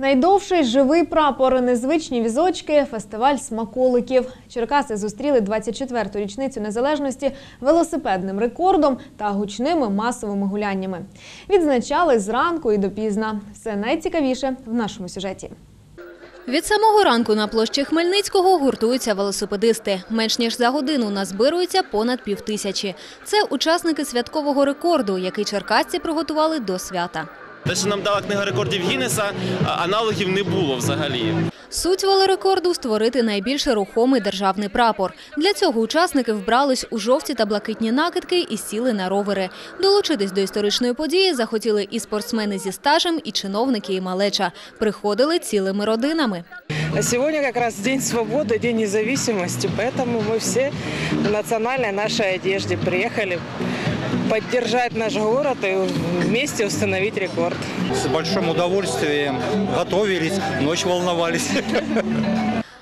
Найдовший живий прапор, незвичні візочки, фестиваль смаколиків. Черкаси зустріли 24-ту річницю незалежності велосипедним рекордом та гучними масовими гуляннями. Відзначали зранку і допізна. Все найцікавіше в нашому сюжеті. Від самого ранку на площі Хмельницького гуртуються велосипедисти. Менш ніж за годину назбирується понад півтисячі. Це учасники святкового рекорду, який черкасці приготували до свята. Те, що нам дала книга рекордів Гіннеса, а аналогів не було взагалі. Суть велорекорду – створити найбільш рухомий державний прапор. Для цього учасники вбрались у жовті та блакитні накидки і сіли на ровери. Долучитись до історичної події захотіли і спортсмени зі стажем, і чиновники, і малеча. Приходили цілими родинами. А Сегодня как раз День свободы, День независимости, поэтому мы все в национальной нашей одежде приехали поддержать наш город и вместе установить рекорд. С большим удовольствием готовились, ночь волновались.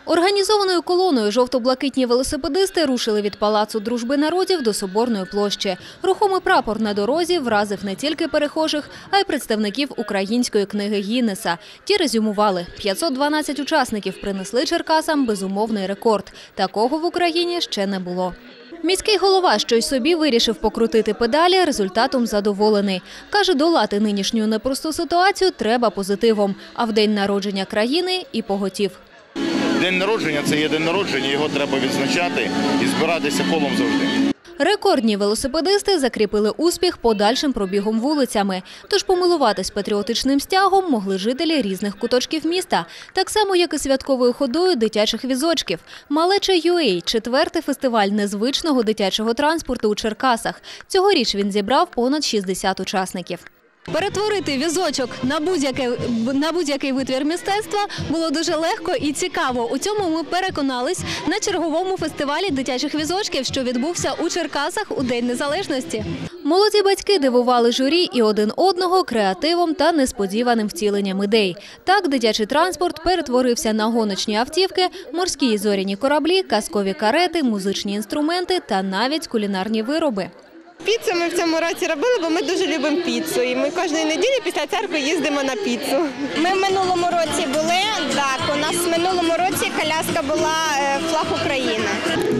Організованою колоною жовто-блакитні велосипедисти рушили від Палацу дружби народів до Соборної площі. Рухомий прапор на дорозі вразив не тільки перехожих, а й представників української книги Гіннеса. Ті резюмували – 512 учасників принесли Черкасам безумовний рекорд. Такого в Україні ще не було. Міський голова, що й собі вирішив покрутити педалі, результатом задоволений. Каже, долати нинішню непросту ситуацію треба позитивом, а в день народження країни і поготів. День народження це є день народження, його треба відзначати і збиратися колом завжди. Рекордні велосипедисти закріпили успіх подальшим пробігом вулицями. Тож помилуватись патріотичним стягом могли жителі різних куточків міста, так само, як і святковою ходою дитячих візочків. Малеча UA – четвертий фестиваль незвичного дитячого транспорту у Черкасах. Цьогоріч він зібрав понад 60 учасників. Перетворити візочок на будь-який на будь-який витвір мистецтва було дуже легко і цікаво. У цьому ми переконались на черговому фестивалі дитячих візочків, що відбувся у Черкасах у День Незалежності. Молоді батьки дивували журі і один одного креативом та несподіваним втіленням ідей. Так, дитячий транспорт перетворився на гоночні автівки, морські і зоряні кораблі, казкові карети, музичні інструменти та навіть кулінарні вироби. Піцу ми в цьому році робили, бо ми дуже любимо піцу. І ми кожної неділі після церкви їздимо на піцу. Ми в минулому році були. Так, у нас в минулому році коляска була е, флаг України.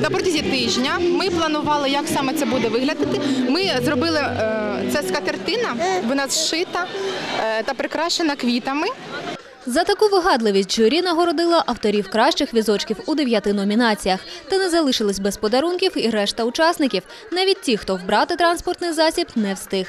На протязі тижня ми планували, як саме це буде виглядати. Ми зробили е, це скатертина, вона зшита е, та прикрашена квітами. За таку вигадливість журі нагородила авторів кращих візочків у дев'яти номінаціях. Та не залишились без подарунків і решта учасників. Навіть ті, хто вбрати транспортний засіб, не встиг.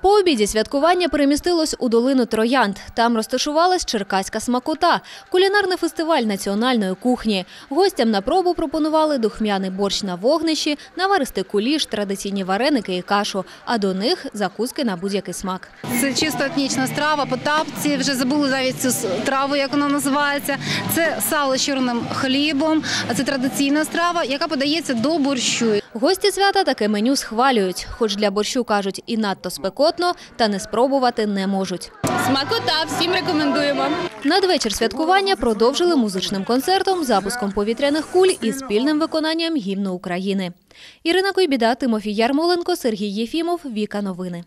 По обіді святкування перемістилось у долину Троянд. Там розташувалась черкаська смакота – кулінарний фестиваль національної кухні. Гостям на пробу пропонували духмяний борщ на вогнищі, наваристий куліш, традиційні вареники і кашу, а до них закуски на будь-який смак. Це чисто етнічна страва, по тапці, вже забули навіть цю траву, як вона називається. Це сало з чорним хлібом, а це традиційна страва, яка подається до борщу. Гості свята таке меню схвалюють, хоч для борщу, кажуть, і надто спекотно, та не спробувати не можуть. Смакота, всім рекомендуємо. Надвечір святкування продовжили музичним концертом, запуском повітряних куль і спільним виконанням гімну України. Ірина Койбіда, Тимофій Ярмоленко, Сергій Єфімов, Віка Новини.